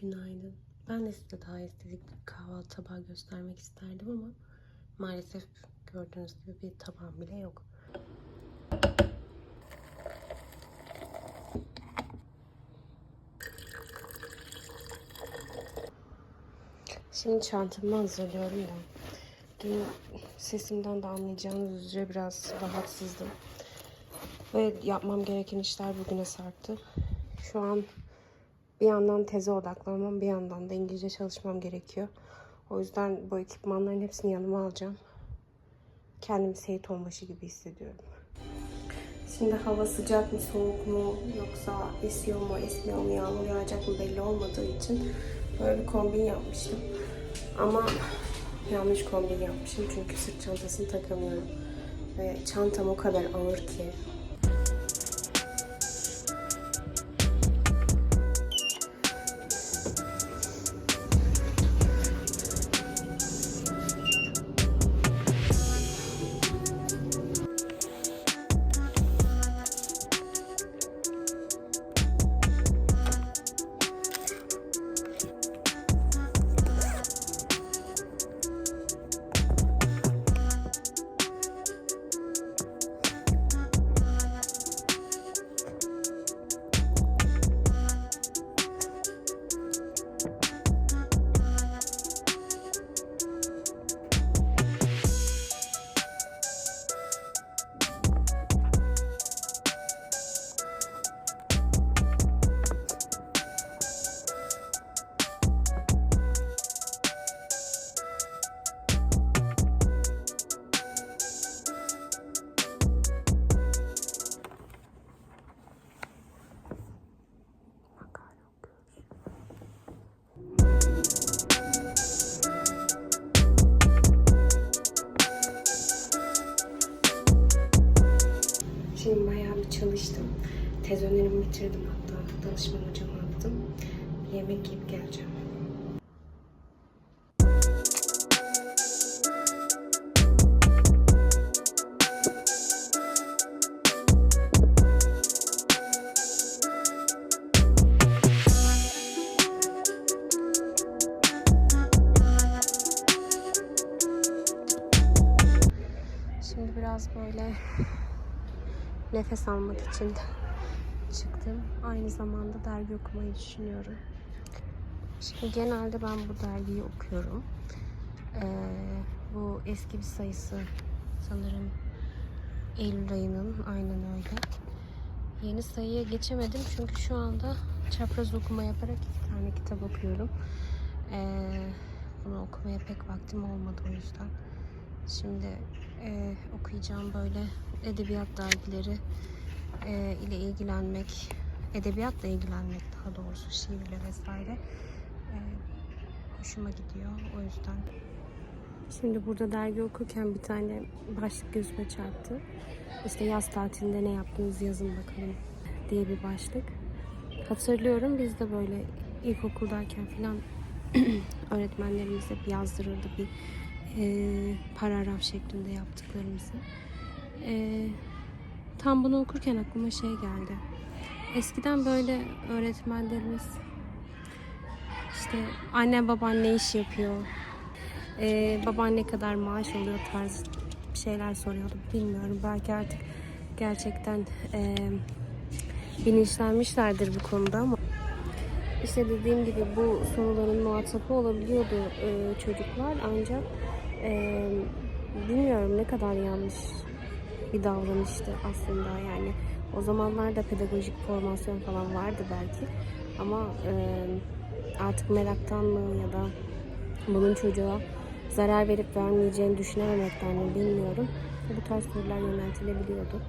günaydın. Ben de size daha estetik bir kahvaltı tabağı göstermek isterdim ama maalesef gördüğünüz gibi bir tabağım bile yok. Şimdi çantamı hazırlıyorum da. Dün sesimden de anlayacağınız üzere biraz rahatsızdım. Ve yapmam gereken işler bugüne sarktı. Şu an bir yandan teze odaklanmam, bir yandan da İngilizce çalışmam gerekiyor. O yüzden bu ekipmanların hepsini yanıma alacağım. Kendimi Seyit Onbaşı gibi hissediyorum. Şimdi hava sıcak mı, soğuk mu, yoksa esiyor mu, esmiyor mu, yağmur yağacak mı belli olmadığı için böyle bir kombin yapmıştım. Ama yanlış kombin yapmışım çünkü sırt çantasını takamıyorum. Ve çantam o kadar ağır ki Şimdi bayağı bir çalıştım. Tez önerimi bitirdim hatta. Danışman hocama attım. Yemek yiyip geleceğim. Şimdi biraz böyle nefes almak için çıktım. Aynı zamanda dergi okumayı düşünüyorum. Şimdi genelde ben bu dergiyi okuyorum. Ee, bu eski bir sayısı sanırım Eylül ayının aynen öyle. Yeni sayıya geçemedim çünkü şu anda çapraz okuma yaparak iki tane kitap okuyorum. Ee, bunu okumaya pek vaktim olmadı o yüzden. Şimdi e, okuyacağım böyle edebiyat dergileri e, ile ilgilenmek, edebiyatla ilgilenmek daha doğrusu şiirle vesaire e, hoşuma gidiyor o yüzden. Şimdi burada dergi okurken bir tane başlık gözüme çarptı. İşte yaz tatilinde ne yaptınız yazın bakalım diye bir başlık. Hatırlıyorum biz de böyle ilkokuldayken falan öğretmenlerimiz hep yazdırırdı bir e, paragraf şeklinde yaptıklarımızı. E, tam bunu okurken aklıma şey geldi. Eskiden böyle öğretmenlerimiz işte anne baban ne iş yapıyor, e, baban ne kadar maaş alıyor tarz şeyler soruyordu. Bilmiyorum belki artık gerçekten e, bilinçlenmişlerdir bu konuda ama işte dediğim gibi bu soruların muhatabı olabiliyordu e, çocuklar ancak e, bilmiyorum ne kadar yanlış bir davranıştı aslında yani. O zamanlarda pedagojik formasyon falan vardı belki. Ama e, artık meraktan mı ya da bunun çocuğa zarar verip vermeyeceğini düşünememekten mi bilmiyorum. Bu tarz sorular yöneltilebiliyordu.